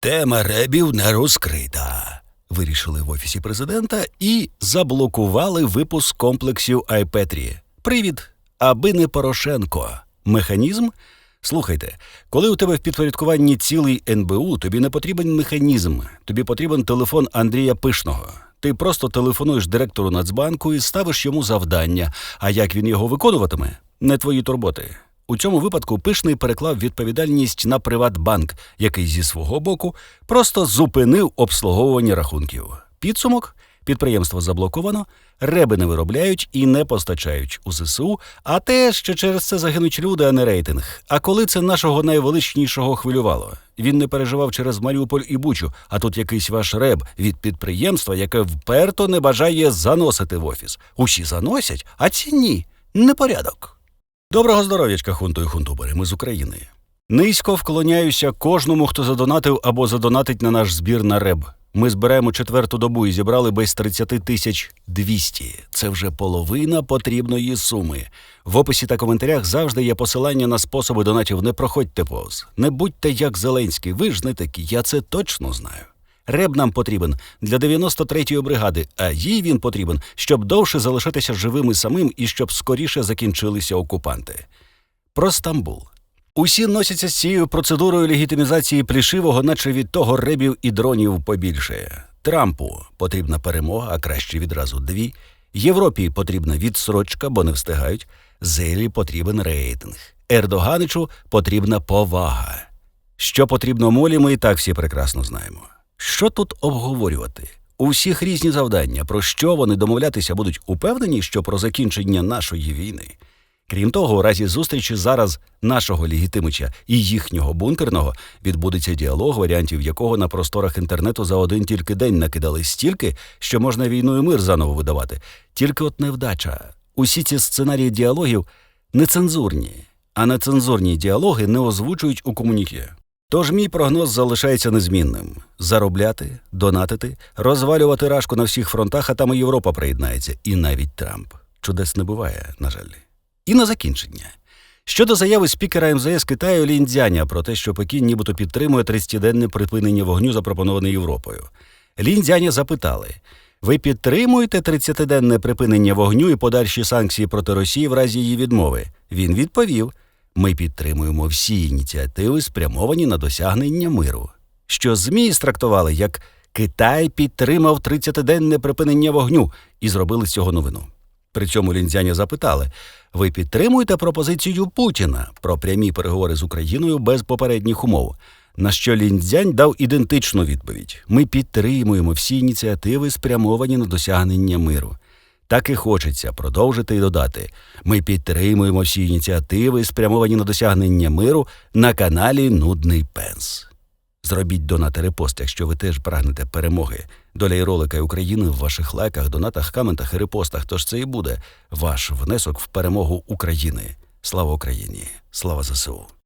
Тема ребів не розкрита. Вирішили в офісі президента і заблокували випуск комплексів Айпетрі. Привід, аби не Порошенко. Механізм? Слухайте, коли у тебе в підпорядкуванні цілий НБУ, тобі не потрібен механізм, тобі потрібен телефон Андрія Пишного. Ти просто телефонуєш директору Нацбанку і ставиш йому завдання. А як він його виконуватиме? Не твої турботи. У цьому випадку пишний переклав відповідальність на Приватбанк, який зі свого боку просто зупинив обслуговування рахунків. Підсумок підприємство заблоковано, реби не виробляють і не постачають у ЗСУ, а те, що через це загинуть люди, а не рейтинг. А коли це нашого найвеличнішого хвилювало? Він не переживав через Маріуполь і Бучу, а тут якийсь ваш реб від підприємства, яке вперто не бажає заносити в офіс. Усі заносять, а ці ні. Непорядок. Доброго здоров'ячка, хунту і хунтубери, ми з України. Низько вклоняюся кожному, хто задонатив або задонатить на наш збір на РЕБ. Ми збираємо четверту добу і зібрали без 30 тисяч 200. Це вже половина потрібної суми. В описі та коментарях завжди є посилання на способи донатів. Не проходьте повз. Не будьте як Зеленський, ви ж не такі, я це точно знаю. Реб нам потрібен для 93-ї бригади, а їй він потрібен, щоб довше залишатися живими самим і щоб скоріше закінчилися окупанти. Про Стамбул. Усі носяться з цією процедурою легітимізації плішивого, наче від того ребів і дронів побільше. Трампу потрібна перемога, а краще відразу дві. Європі потрібна відсрочка, бо не встигають. Зелі потрібен рейтинг. Ердоганичу потрібна повага. Що потрібно молі, ми і так всі прекрасно знаємо. Що тут обговорювати? У всіх різні завдання, про що вони домовлятися будуть упевнені, що про закінчення нашої війни. Крім того, у разі зустрічі зараз нашого легітимича і їхнього бункерного відбудеться діалог, варіантів якого на просторах інтернету за один тільки день накидали стільки, що можна війну і мир заново видавати. Тільки от невдача. Усі ці сценарії діалогів нецензурні, а нецензурні діалоги не озвучують у комуніке. Тож мій прогноз залишається незмінним: заробляти, донатити, розвалювати рашку на всіх фронтах, а там і Європа приєднається, і навіть Трамп. Чудес не буває, на жаль. І на закінчення. Щодо заяви спікера МЗС Китаю Ліндзяня про те, що Пекін нібито підтримує 30-денне припинення вогню, запропоноване Європою. Ліндзяня запитали: ви підтримуєте 30-денне припинення вогню і подальші санкції проти Росії в разі її відмови? Він відповів: ми підтримуємо всі ініціативи, спрямовані на досягнення миру. Що ЗМІ страктували як Китай підтримав 30-денне припинення вогню і зробили з цього новину. При цьому лінзяня запитали: ви підтримуєте пропозицію Путіна про прямі переговори з Україною без попередніх умов? На що ліндзянь дав ідентичну відповідь: Ми підтримуємо всі ініціативи, спрямовані на досягнення миру. Так і хочеться продовжити і додати. Ми підтримуємо всі ініціативи, спрямовані на досягнення миру на каналі Нудний Пенс. Зробіть донати репост, якщо ви теж прагнете перемоги. Доля і ролика України в ваших лайках, донатах, коментах і репостах. Тож це і буде ваш внесок в перемогу України. Слава Україні! Слава ЗСУ!